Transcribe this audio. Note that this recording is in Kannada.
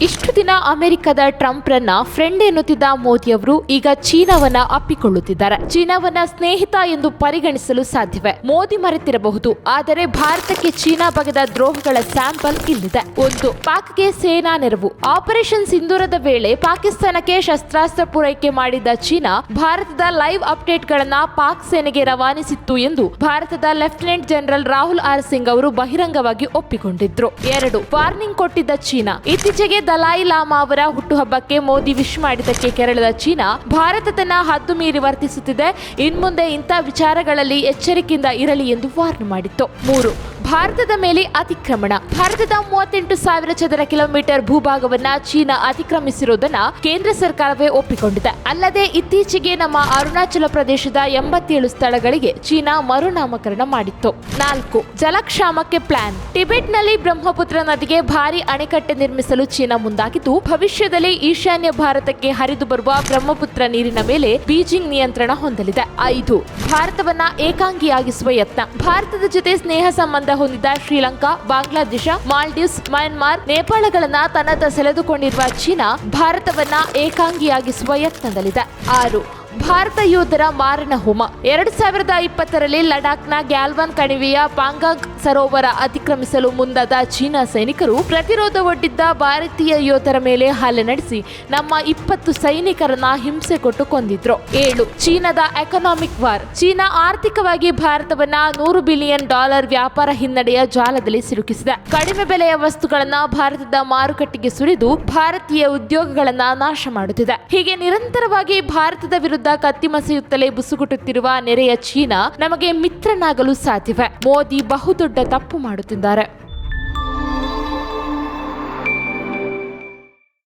ಇಷ್ಟು ದಿನ ಅಮೆರಿಕದ ಟ್ರಂಪ್ರನ್ನ ಫ್ರೆಂಡ್ ಎನ್ನುತ್ತಿದ್ದ ಮೋದಿಯವರು ಈಗ ಚೀನಾವನ್ನ ಅಪ್ಪಿಕೊಳ್ಳುತ್ತಿದ್ದಾರೆ. ಚೀನಾವನ್ನ ಸ್ನೇಹಿತ ಎಂದು ಪರಿಗಣಿಸಲು ಸಾಧ್ಯವೇ? ಮೋದಿ ಮರೆತಿರಬಹುದು. ಆದರೆ ಭಾರತಕ್ಕೆ ಚೀನಾ ಬಗೆದ ದ್ರೋಹಗಳ ಸ್ಯಾಂಪಲ್ ಇಲ್ಲಿದೆ. ಒಂದು, ಪಾಕ್ಗೆ ಸೇನಾ ನೆರವು. ಆಪರೇಷನ್ ಸಿಂಧೂರದ ವೇಳೆ ಪಾಕಿಸ್ತಾನಕ್ಕೆ ಶಸ್ತ್ರಾಸ್ತ್ರ ಪೂರೈಕೆ ಮಾಡಿದ್ದ ಚೀನಾ ಭಾರತದ ಲೈವ್ ಅಪ್ಡೇಟ್ಗಳನ್ನ ಪಾಕ್ ಸೇನೆಗೆ ರವಾನಿಸಿತ್ತು ಎಂದು ಭಾರತದ lieutenant general Rahul R Singh ಅವರು ಬಹಿರಂಗವಾಗಿ ಒಪ್ಪಿಕೊಂಡಿದ್ರು. ಎರಡು, ವಾರ್ನಿಂಗ್ ಕೊಟ್ಟಿದ್ದ ಚೀನಾ. ಇತ್ತೀಚೆಗೆ ದಲಾಯಿ ಲಾಮಾ ಅವರ ಹುಟ್ಟುಹಬ್ಬಕ್ಕೆ ಮೋದಿ ವಿಶ್ ಮಾಡಿದ್ದಕ್ಕೆ ಕೆರಳಿದ ಚೀನಾ, ಭಾರತ ತನ್ನ ಹದ್ದು ಮೀರಿ ವರ್ತಿಸುತ್ತಿದೆ. ಇನ್ಮುಂದೆ ಇಂಥ ವಿಚಾರಗಳಲ್ಲಿ ಎಚ್ಚರಿಕೆಯಿಂದ ಇರಲಿ ಎಂದು ವಾರ್ನ್ ಮಾಡಿತ್ತು. ಮೂರು, ಭಾರತದ ಮೇಲೆ ಅತಿಕ್ರಮಣ. ಭಾರತದ ಮೂವತ್ತೆಂಟು ಸಾವಿರ ಚದರ ಕಿಲೋಮೀಟರ್ ಭೂಭಾಗವನ್ನ ಚೀನಾ ಅತಿಕ್ರಮಿಸಿರುವುದನ್ನ ಕೇಂದ್ರ ಸರ್ಕಾರವೇ ಒಪ್ಪಿಕೊಂಡಿದೆ. ಅಲ್ಲದೆ ಇತ್ತೀಚೆಗೆ ನಮ್ಮ ಅರುಣಾಚಲ ಪ್ರದೇಶದ ಎಂಬತ್ತೇಳು ಸ್ಥಳಗಳಿಗೆ ಚೀನಾ ಮರುನಾಮಕರಣ ಮಾಡಿತ್ತು. ನಾಲ್ಕು, ಜಲಕ್ಷಾಮಕ್ಕೆ ಪ್ಲಾನ್ ಟಿಬೆಟ್ನಲ್ಲಿ ಬ್ರಹ್ಮಪುತ್ರ ನದಿಗೆ ಭಾರಿ ಅಣೆಕಟ್ಟೆ ನಿರ್ಮಿಸಲು ಚೀನಾ ಮುಂದಾಗಿದ್ದು, ಭವಿಷ್ಯದಲ್ಲಿ ಈಶಾನ್ಯ ಭಾರತಕ್ಕೆ ಹರಿದು ಬರುವ ಬ್ರಹ್ಮಪುತ್ರ ನೀರಿನ ಮೇಲೆ ಬೀಜಿಂಗ್ ನಿಯಂತ್ರಣ ಹೊಂದಲಿದೆ. ಐದು, ಭಾರತವನ್ನ ಏಕಾಂಗಿಯಾಗಿಸುವ ಯತ್ನ. ಭಾರತದ ಜೊತೆ ಸ್ನೇಹ ಸಂಬಂಧ ಹೊಂದಿದ ಶ್ರೀಲಂಕಾ, ಬಾಂಗ್ಲಾದೇಶ, ಮಾಲ್ಡೀವ್ಸ್, ಮಯನ್ಮಾರ್, ನೇಪಾಳಗಳನ್ನ ತನ್ನತ್ತ ಸೆಳೆದುಕೊಂಡಿರುವ ಚೀನಾ, ಭಾರತವನ್ನ ಏಕಾಂಗಿಯಾಗಿಸುವ ಯತ್ನದಲ್ಲಿದೆ. ಆರು ಭಾರತ ಯೋಧರ ಮಾರಣ ಹೋಮ. ಎರಡು ಸಾವಿರದ ಇಪ್ಪತ್ತರಲ್ಲಿ ಲಡಾಖ್ನ ಗ್ಯಾಲ್ವಾನ್ ಕಣಿವೆಯ ಪಾಂಗಾಂಗ್ ಸರೋವರ ಅತಿಕ್ರಮಿಸಲು ಮುಂದಾದ ಚೀನಾ ಸೈನಿಕರು ಪ್ರತಿರೋಧ ಒಡ್ಡಿದ್ದ ಭಾರತೀಯ ಯೋಧರ ಮೇಲೆ ಹಲ್ಲೆ ನಡೆಸಿ ನಮ್ಮ ಇಪ್ಪತ್ತು ಸೈನಿಕರನ್ನ ಹಿಂಸೆ ಕೊಟ್ಟು ಕೊಂದಿದ್ರು ಏಳು, ಚೀನಾದ ಎಕನಾಮಿಕ್ ವಾರ್ ಚೀನಾ ಆರ್ಥಿಕವಾಗಿ ಭಾರತವನ್ನ ನೂರು ಬಿಲಿಯನ್ ಡಾಲರ್ ವ್ಯಾಪಾರ ಹಿನ್ನಡೆಯ ಜಾಲದಲ್ಲಿ ಸಿಲುಕಿಸಿದೆ. ಕಡಿಮೆ ಬೆಲೆಯ ವಸ್ತುಗಳನ್ನ ಭಾರತದ ಮಾರುಕಟ್ಟೆಗೆ ಸುರಿದು ಭಾರತೀಯ ಉದ್ಯೋಗಗಳನ್ನ ನಾಶ ಮಾಡುತ್ತಿದೆ. ಹೀಗೆ ನಿರಂತರವಾಗಿ ಭಾರತದ ವಿರುದ್ಧ ಕತ್ತಿಮಸೆಯುತ್ತಲೇ ಬುಸುಗುಟುತ್ತಿರುವ ನೆರೆಯ ಚೀನಾ ನಮಗೆ ಮಿತ್ರನಾಗಲು ಸಾಧ್ಯವೇ? ಮೋದಿ ಬಹುದೊಡ್ಡ ತಪ್ಪು ಮಾಡುತ್ತಿದ್ದಾರೆ.